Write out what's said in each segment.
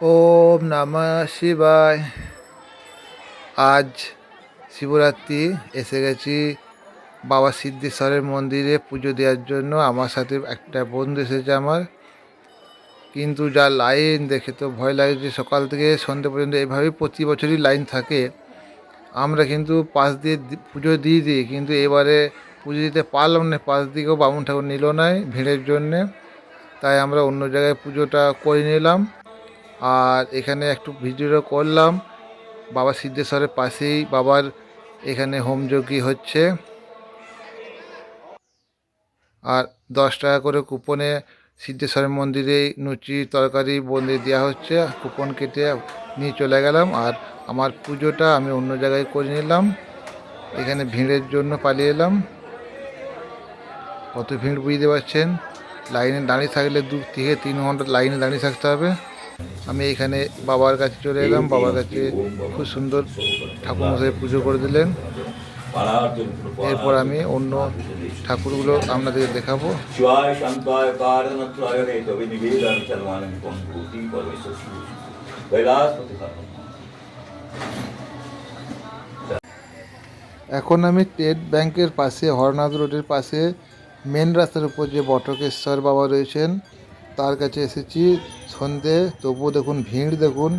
ওম নমঃ শিবায়। আজ শিবরাত্রি, এসে গেছি বাবা সিদ্ধেশ্বরের মন্দিরে পুজো দেওয়ার জন্য। আমার সাথে একটা বন্ধু এসেছে আমার। কিন্তু যা লাইন দেখে তো ভয় লাগে যে সকাল থেকে সন্ধ্যে পর্যন্ত এভাবেই প্রতি বছরই লাইন থাকে। আমরা কিন্তু পাশ দিয়ে পুজো দিয়ে দিই, কিন্তু এবারে পুজো দিতে পারলাম না। পাশ দিকেও বামুন ঠাকুর নিল নাই ভিড়ের জন্যে। তাই আমরা অন্য জায়গায় পুজোটা করে নিলাম। আর এখানে একটু ভিডিও করলাম। বাবা সিদ্ধেশ্বরের পাশেই, বাবার এখানে হোমযজ্ঞ হচ্ছে। আর দশ টাকা করে কুপনে সিদ্ধেশ্বরের মন্দিরে লুচি তরকারি বন্দি দেওয়া হচ্ছে। কুপন কেটে নিয়ে চলে গেলাম। আর আমার পুজোটা আমি অন্য জায়গায় করে নিলাম। এখানে ভিড়ের জন্য পালিয়ে এলাম। কত ভিড় বুঝতে পারছেন? লাইনে দাঁড়িয়ে থাকলে দু থেকে তিন ঘণ্টা লাইনে দাঁড়িয়ে থাকতে হবে। আমি এখানে বাবার কাছে চলে এলাম। বাবার কাছে খুব সুন্দর ঠাকুরমশাই পুজো করে দিলেন। এরপর আমি অন্য ঠাকুরগুলো আপনাদের দেখাবো। এখন আমি স্টেট ব্যাংকের পাশে, হরনাথ রোডের পাশে, মেন রাস্তার উপর যে বটকেশ্বর বাবা রয়েছেন তার কাছে এসেছি। সন্ধে, তবুও দেখুন, ভিড় দেখুন।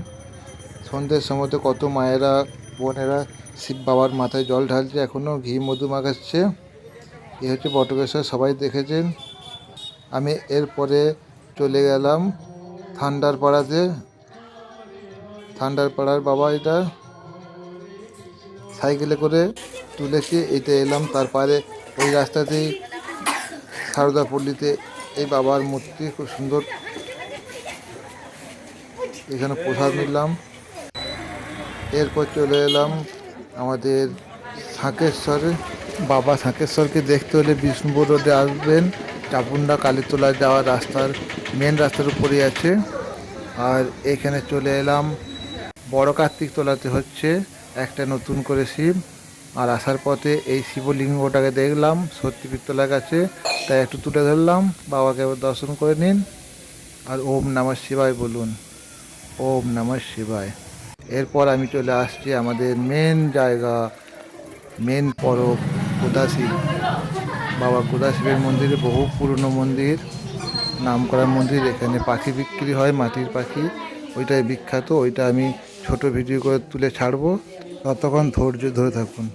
সন্ধ্যের সময়তে কত মায়েরা, বোনেরা শিব বাবার মাথায় জল ঢালছে এখনও ঘি মধু মাখাচ্ছে এ হচ্ছে বটকেশ্বর, সবাই দেখেছেন। আমি এরপরে চলে গেলাম থান্ডার পাড়াতে থান্ডার পাড়ার বাবা এটা। সাইকেলে করে তুলেছি, এইটা এলাম। তারপরে ওই রাস্তাতেই সারদাপল্লীতে এই বাবার মূর্তি খুব সুন্দর। এখানে প্রসাদ নিলাম। এরপর চলে এলাম আমাদের সাঁকেশ্বরে বাবা সাঁকেশ্বরকে দেখতে হলে বিষ্ণুপুর রোডে আসবেন। চাপুন্ডা কালীতলা যাওয়ার রাস্তার মেন রাস্তার উপরেই আছে। আর এখানে চলে এলাম। বড় কার্তিক তোলাতে হচ্ছে। একটা নতুন করে শিব। আর আসার পথে এই শিবলিঙ্গটাকে দেখলাম সত্যি পিত্তলার কাছে তাই একটু তুলে ধরলাম, বাবাকে দর্শন করে নিন। আর ওম নমঃ শিবায় বলুন, ওম নমঃ শিবায়। এরপর আমি চলে আসছি আমাদের মেন জায়গা মেন পরব কোদাশিব বাবা কোদাশিবের মন্দিরে বহু পুরনো মন্দির নাম করা মন্দির, এখানে পাখি বিক্রি হয়, মাটির পাখি। ওইটাই বিখ্যাত, ওইটা আমি ছোট ভিডিও করে তুলে ছাড়বো। ততক্ষণ ধৈর্য ধরে থাকুন।